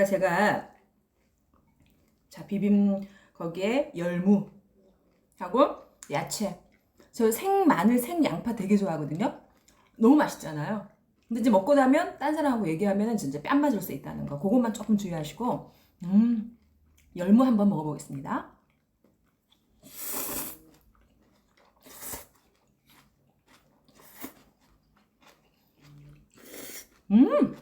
아까 제가 자 비빔 거기에 열무 하고 야채. 저 생 마늘, 생 양파 되게 좋아하거든요. 너무 맛있잖아요. 근데 이제 먹고 나면 딴 사람하고 얘기하면은 진짜 뺨 맞을 수 있다는 거. 그것만 조금 주의하시고 음 열무 한번 먹어보겠습니다. 음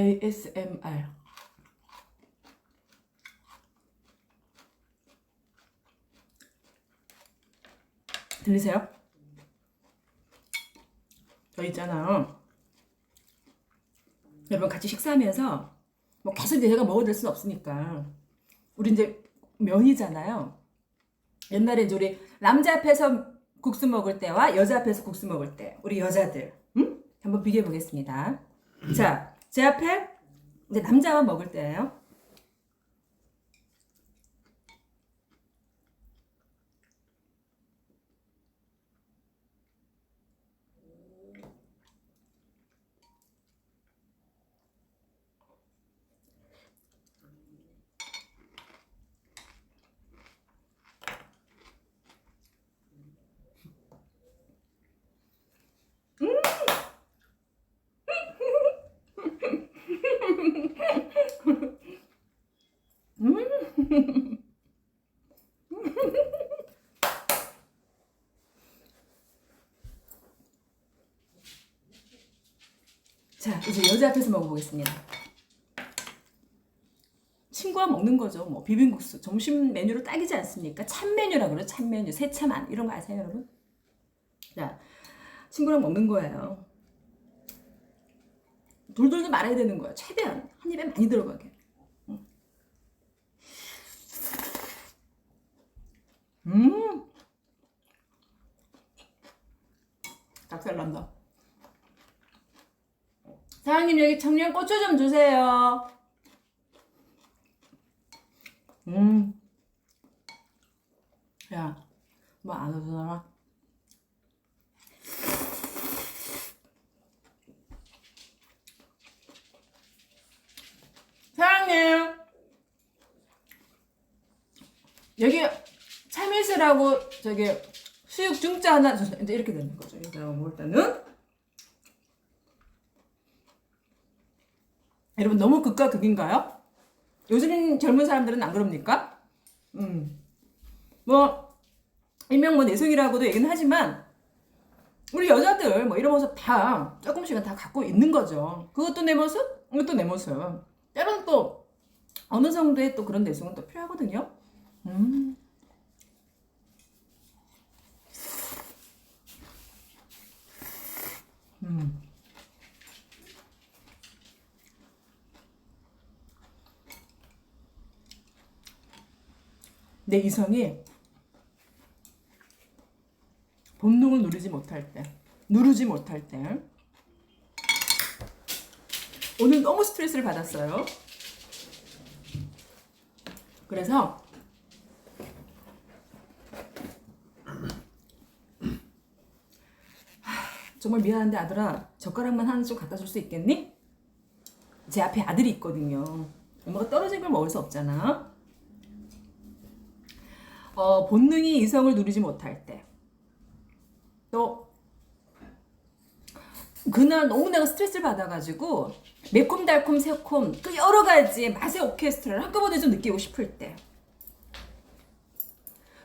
ASMR 들리세요? 저 있잖아요. 여러분 같이 식사하면서 뭐 계속 제가 수는 없으니까 우리 이제 면이잖아요. 옛날에 이제 우리 남자 앞에서 국수 먹을 때와 여자 앞에서 국수 먹을 때 우리 여자들 음? 한번 비교해 보겠습니다. 자, 제 앞에 남자와 먹을 때예요. 자, 이제 여자 앞에서 먹어보겠습니다. 친구와 먹는 거죠. 뭐 비빔국수 점심 메뉴로 딱이지 않습니까? 참 메뉴라 그래요. 참 메뉴, 새참안 이런 거 아세요, 여러분? 자, 친구랑 먹는 거예요. 돌돌도 말아야 되는 거야. 최대한 한 입에 많이 들어가게. 응. 음, 닭살 난다. 사장님 여기 청양 고추 좀 주세요. 음. 야, 뭐 안 오잖아. 사장님. 여기 참이슬하고 저기 수육 중짜 하나 주세요. 이제 이렇게 되는 거죠. 이제 먹을 때는 여러분 너무 극과 극인가요? 요즘 젊은 사람들은 안 그럽니까? 음. 뭐 일명 뭐 내성이라고도 얘기는 하지만 우리 여자들 뭐 이런 모습 다 조금씩은 다 갖고 있는 거죠. 그것도 내 모습, 이것도 내 모습. 때로는 또 어느 정도의 또 그런 내성은 또 필요하거든요. 음. 음. 내 이성이 본능을 누르지 못할 때, 누르지 못할 때, 오늘 너무 스트레스를 받았어요. 그래서 하, 정말 미안한데 아들아 젓가락만 하나 좀 갖다 줄 수 있겠니? 제 앞에 아들이 있거든요. 엄마가 떨어진 걸 먹을 수 없잖아. 어, 본능이 이성을 누리지 못할 때, 또 그날 너무 내가 스트레스를 받아가지고 매콤달콤 새콤 그 여러 가지 맛의 오케스트라를 한꺼번에 좀 느끼고 싶을 때,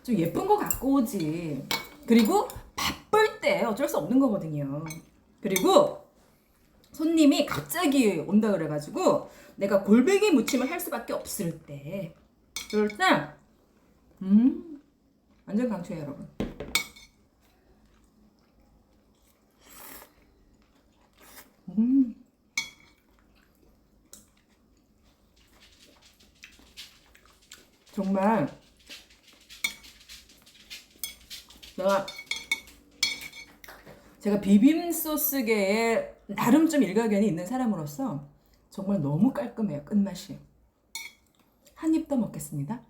좀 예쁜 거 갖고 오지. 그리고 바쁠 때 어쩔 수 없는 거거든요. 그리고 손님이 갑자기 온다 그래가지고 내가 골뱅이 무침을 할 수밖에 없을 때, 그럴 때 음, 완전 강추해요, 여러분. 음. 정말 내가 제가 비빔 소스계에 나름 좀 일가견이 있는 사람으로서 정말 너무 깔끔해요, 끝맛이. 한 입 더 먹겠습니다.